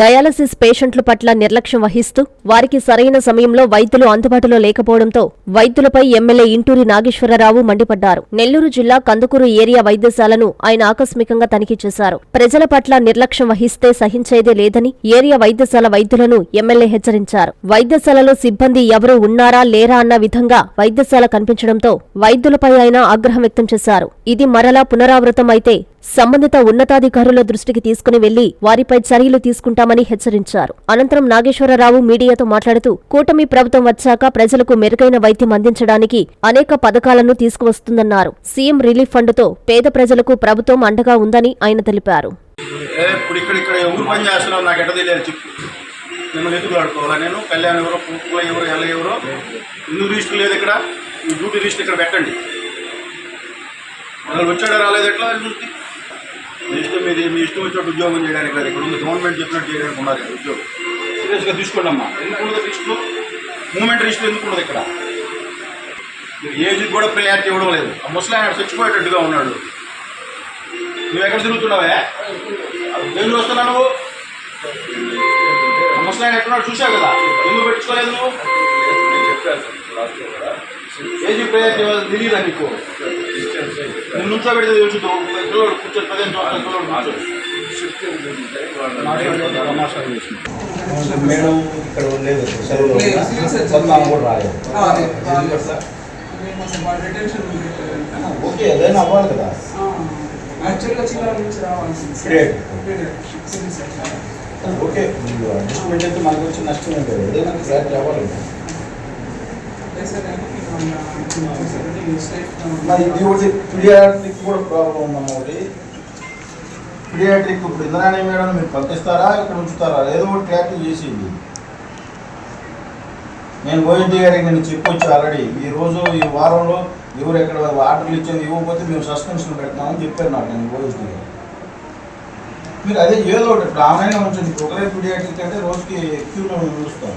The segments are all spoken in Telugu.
డయాలసిస్ పేషెంట్ల పట్ల నిర్లక్ష్యం వహిస్తూ వారికి సరైన సమయంలో వైద్యులు అందుబాటులో లేకపోవడంతో వైద్యులపై ఎమ్మెల్యే ఇంటూరి నాగేశ్వరరావు మండిపడ్డారు. నెల్లూరు జిల్లా కందుకూరు ఏరియా వైద్యశాలను ఆయన ఆకస్మికంగా తనిఖీ చేశారు. ప్రజల పట్ల నిర్లక్ష్యం వహిస్తే సహించేదే లేదని ఏరియా వైద్యశాల వైద్యులను ఎమ్మెల్యే హెచ్చరించారు. వైద్యశాలలో సిబ్బంది ఎవరూ ఉన్నారా లేరా అన్న విధంగా వైద్యశాల కనిపించడంతో వైద్యులపై ఆయన ఆగ్రహం వ్యక్తం చేశారు. ఇది మరలా పునరావృతం అయితే సంబంధిత ఉన్నతాధికారుల దృష్టికి తీసుకుని వెళ్ళి వారిపై చర్యలు తీసుకుంటామని హెచ్చరించారు. అనంతరం నాగేశ్వరరావు మీడియాతో మాట్లాడుతూ కూటమి ప్రభుత్వం వచ్చాక ప్రజలకు మెరుగైన వైద్యం అందించడానికి అనేక పథకాలను తీసుకువస్తుందన్నారు. సీఎం రిలీఫ్ ఫండ్తో పేద ప్రజలకు ప్రభుత్వం అండగా ఉందని ఆయన తెలిపారు. మిమ్మల్ని ఆడుకోవాలా నేను? కళ్యాణ్ ఎవరో ఎవరో ఎల్ల ఎవరో? రిజిస్టర్ లేదు ఇక్కడ? డ్యూటీ రిజిస్టర్ ఇక్కడ పెట్టండి. వాళ్ళు రాలేదు ఎట్లా? నెక్స్ట్ మీరు మీ ఇష్టం మీ ఇష్టం వచ్చినట్టు ఉద్యోగం చేయడానికి లేదు ఇక్కడ ఉంది గవర్నమెంట్ చెప్పినట్టు చేయడానికి ఉన్నారు ఇక్కడ ఉద్యోగం. సీరియస్గా తీసుకోండి అమ్మా ఎందుకు ఉండదు మూమెంట్ రిజిస్టర్ ఎందుకు ఉండదు ఇక్కడ? మీరు ఏజ్ కూడా ప్రియారిటీ ఇవ్వడం లేదు. ఆ ముసలాయన ఆయన చచ్చిపోయేటట్టుగా ఉన్నాడు. నువ్వు ఎక్కడ తిరుగుతున్నావే? ఎందుకు వస్తున్నా నువ్వు? ముసలాయన ఎక్కడున్నాడు చూసావు కదా? ఎందుకు పెట్టుకోలేదు నువ్వు? ఏజ్ ప్రయత్నం ఇవ్వాలి తెలియదా నీకు? నువ్వు నుంచో పెడితే తెలుసు పిల్లలు కూర్చొని పదిహేను సంవత్సరాల పిల్లలు తమాషా మేడం ఇక్కడ లేదు సెలవులో సార్ కొత్త కూడా రాలేదు రిటెన్షన్ ఓకే అదైనా అవ్వాలి కదా యాక్చువల్గా చిన్న నుంచి రావాలి ఓకే అడ్జస్ట్మెంట్ అయితే మనకు వచ్చి నష్టం ఏం లేదు ఏదైనా క్లారిటీ అవ్వాలి మరి ఇది ఒకటి పిడియాట్రిక్ కూడా ప్రాబ్లం ఉందమ్మా ఒకటి. పిడియాట్రిక్ ఇప్పుడు ఇంద్రాణి మేడం మీరు పంపిస్తారా ఇక్కడ ఉంచుతారా? ఏదో ఒకటి క్లారిటీ చేసింది. నేను గోవింద్ గారికి నేను చెప్పొచ్చు ఆల్రెడీ. ఈ రోజు ఈ వారంలో ఎవరు ఎక్కడ ఆర్డర్లు ఇచ్చింది ఇవ్వకపోతే మేము సస్పెన్షన్ పెడతామని చెప్పారు నాకు నేను గోవింద్ గారు. మీరు అదే ఏదో ఒకటి ఇప్పుడు ఆమె ఉంచండి. ఒకరే పిడియాట్రిక్ అంటే రోజుకి క్యూలో చూస్తాం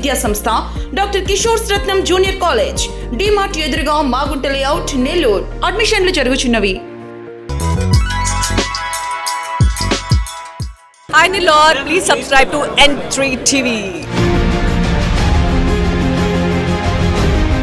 విద్యా సంస్థ doctor Kishore Ratnam junior college DMart ఎదురుగా మాగుంట లేఅవుట్ నెల్లూరు అడ్మిషన్లు జరుగుచున్నవి Hi Nilor, please subscribe to N3 TV.